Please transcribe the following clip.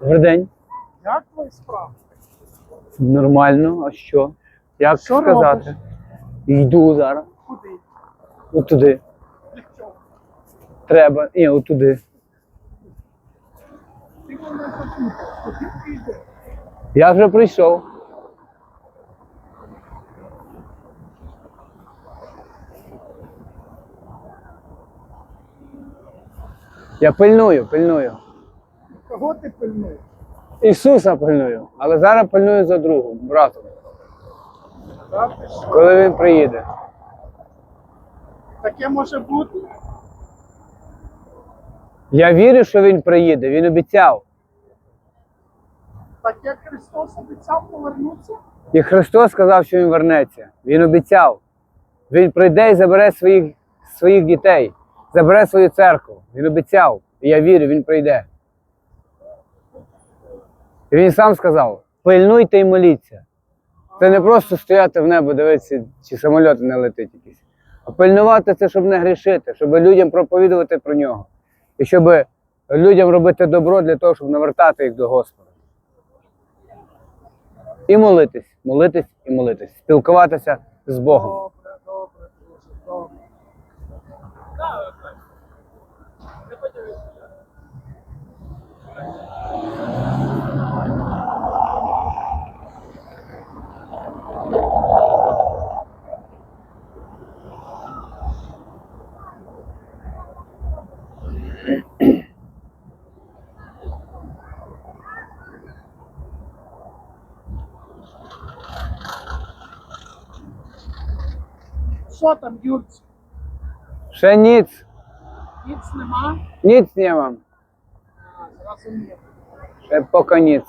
Добрий день. Як твої справи? Нормально, а що? Як Що сказати? робиш? Йду зараз. Куди? Для? Треба. Ні, отуди. Ти мене? Я вже прийшов. Я пильную, пильную. Кого ти пильнуєш? Ісуса пильную, але зараз пильную за другом, братом, коли він приїде. Таке може бути? Я вірю, що він приїде, він обіцяв. Так як Христос обіцяв повернутися? І Христос сказав, що він вернеться. Він обіцяв. Він прийде і забере своїх, своїх дітей, забере свою церкву. Він обіцяв. І я вірю, він прийде. І він сам сказав: пильнуйте і моліться. Це не просто стояти в небо, дивитися, чи самоліт не летить якийсь. А пильнувати це, щоб не грішити, щоб людям проповідувати про нього. І щоб людям робити добро для того, щоб навертати їх до Господа. І молитись, молитись і молитись, спілкуватися з Богом. Що там, Юрці? Ще ніц, Ніц нема? ніц не вам, А, зрозумів. ще поки ніц.